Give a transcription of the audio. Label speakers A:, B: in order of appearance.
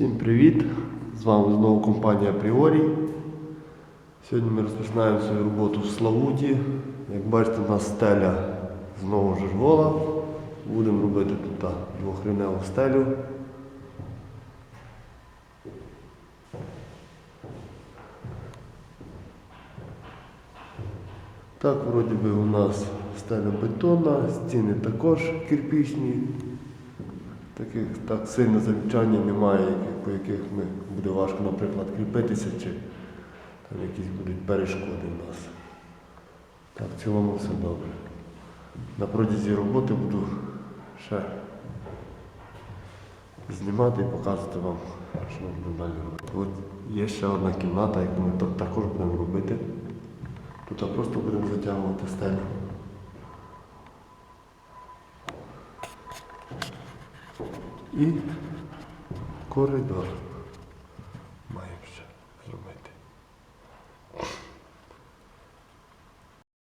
A: Всім привіт! З вами знову компанія Пріорій. Сьогодні ми розпочинаємо свою роботу в Славуті. Як бачите, у нас стеля знову ж вола. Будемо робити тут двохрівневу стелю. Так, вроді би у нас стеля бетонна, стіни також кирпічні. Таких так сильно замічання немає, по яких ми буде важко, наприклад, кріпитися, чи там якісь будуть перешкоди в нас. Так, в цілому все добре. На протязі роботи буду ще знімати і показувати вам, що ми будемо далі робити. От є ще одна кімната, яку ми так- також будемо робити. Тут просто будемо затягувати стелю. І коридор маємо ще.